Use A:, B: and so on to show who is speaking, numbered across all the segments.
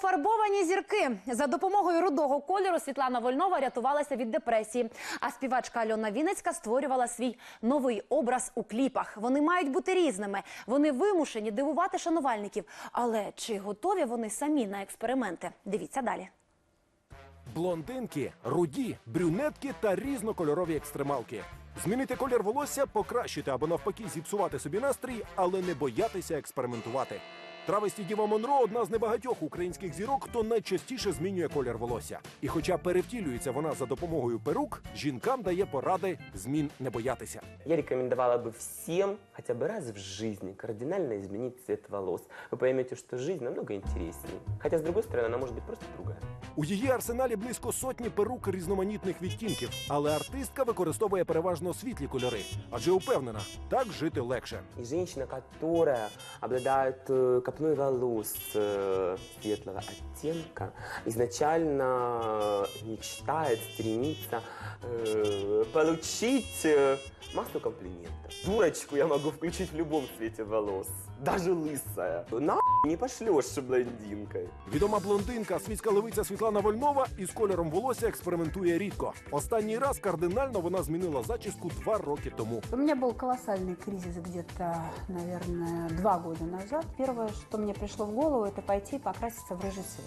A: Пофарбовані зірки за допомогою рудого кольору Світлана Вольнова рятувалася від депресії. А співачка Альона Вінницька створювала свій новий образ у кліпах. Вони мають бути різними. Вони вимушені дивувати шанувальників. Але чи готові вони самі на експерименти? Дивіться далі.
B: Блондинки, руді, брюнетки та різнокольорові екстремалки. Змінити колір волосся, покращити або навпаки зіпсувати собі настрій, але не боятися експериментувати. Травесті Діва Монро одна з небагатьох українських зірок, хто найчастіше змінює колір волосся. І хоча перевтілюється вона за допомогою перук, жінкам дає поради змін не боятися.
C: Я рекомендовала бы всем хотя бы раз в жизни кардинально изменить цвет волос. Вы поймете, что жизнь намного интереснее. Хотя, с другой стороны, она может быть просто другая.
B: У її арсеналі близько сотні перук різноманітних відтінків, але артистка використовує переважно світлі кольори, адже упевнена, так жити легше.
C: И женщина, которая обладает э, копной волос э, светлого оттенка, изначально мечтает, стремится э, получить э, массу комплиментов. Дурочку я могу включить в любом цвете волос, даже лысая. На не пошлешь блондинкой.
B: Відома блондинка, світська левиця Світлана Вольнова із кольором волосся експериментує рідко. Останній раз кардинально вона змінила зачіску два роки тому.
D: У меня был колоссальный кризис где-то, наверное, два года назад. Первое, что мне пришло в голову, это пойти и покраситься в рыжий цвет.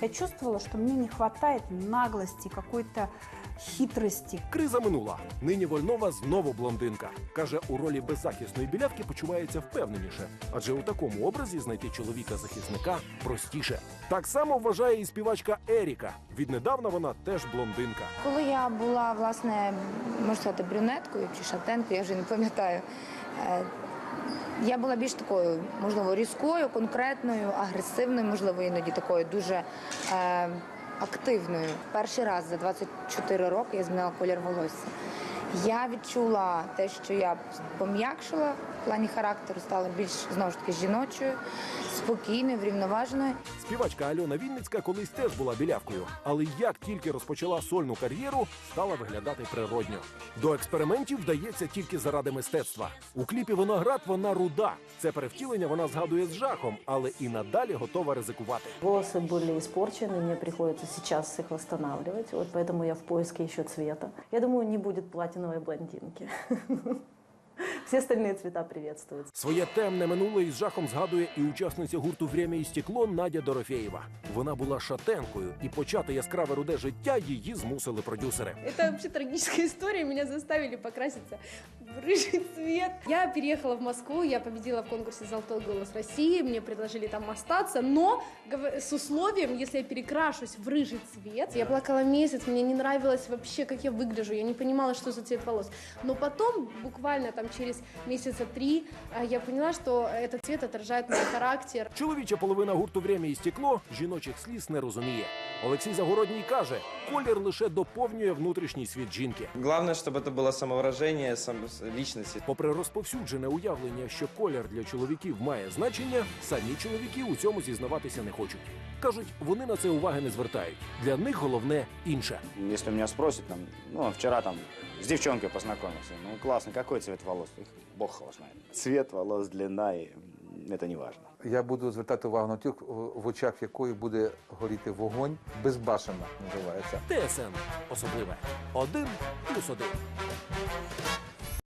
D: Я чувствовала, что мне не хватает наглости, какой-то хитрости.
B: Криза минула. Нині Вольнова знову блондинка. Каже, у ролі беззахисної білявки почувається впевненіше, адже у такому образі знайти чоловіка-захисника простіше. Так само вважає і співачка Еріка. Віднедавна вона теж блондинка.
E: Коли я була власне, можна сказати, брюнеткою чи шатенкою, я вже не пам'ятаю. Я була більш такою, можливо, різкою, конкретною, агресивною, можливо, іноді такою дуже е, активною. Перший раз за 24 роки я змінила колір волосся. Я відчула те, що я пом'якшила плані характеру, стала більш знову ж таки жіночою, спокійною, врівноваженою.
B: Співачка Альона Вінницька колись теж була білявкою, але як тільки розпочала сольну кар'єру, стала виглядати природньо. До експериментів вдається тільки заради мистецтва. У кліпі Виноград вона руда. Це перевтілення вона згадує з жахом, але і надалі готова ризикувати.
F: Волосы были испорчены, мне приходится сейчас их восстанавливать, вот поэтому я в поиске еще цвета. Я думаю, не будет платиновой блондинки. Все остальные цвета приветствуются.
B: Своє темне минуле із жахом згадує і учасниця гурту «Время і стекло» Надя Дорофєєва. Вона була шатенкою, і почати яскраве руде життя її змусили продюсери.
G: Это вообще трагическая история. Меня заставили покраситься в рыжий цвет. Я переехала в Москву, я победила в конкурсе «Золотой голос России». Мне предложили там остаться, но гов- с условием, если я перекрашусь в рыжий цвет. Я плакала месяц, мне не нравилось вообще, как я выгляжу. Я не понимала, что за цвет волос. Но потом, буквально там через месяца три, а, я поняла, что этот цвет отражает мой характер.
B: Чоловіча половина гурту «Время і стекло» жіночих сліз не розуміє. Олексій Загородній каже, колір лише доповнює внутрішній світ жінки.
H: Главное, чтобы это было самовыражение сам, личности.
B: Попри розповсюджене уявлення, що колір для чоловіків має значення, самі чоловіки у цьому зізнаватися не хочуть. Кажуть, вони на це уваги не звертають. Для них головне інше.
I: Если меня спросят, там, ну, вчера там с девчонкой познакомился, ну, классно, какой цвет волос? Их Бог его знает. Цвет волос, длина, и это не важно.
J: Я буду звертати увагу на тих, в очах якої буде горіти вогонь, безбашена називається.
B: ТСН особливе. Один плюс один.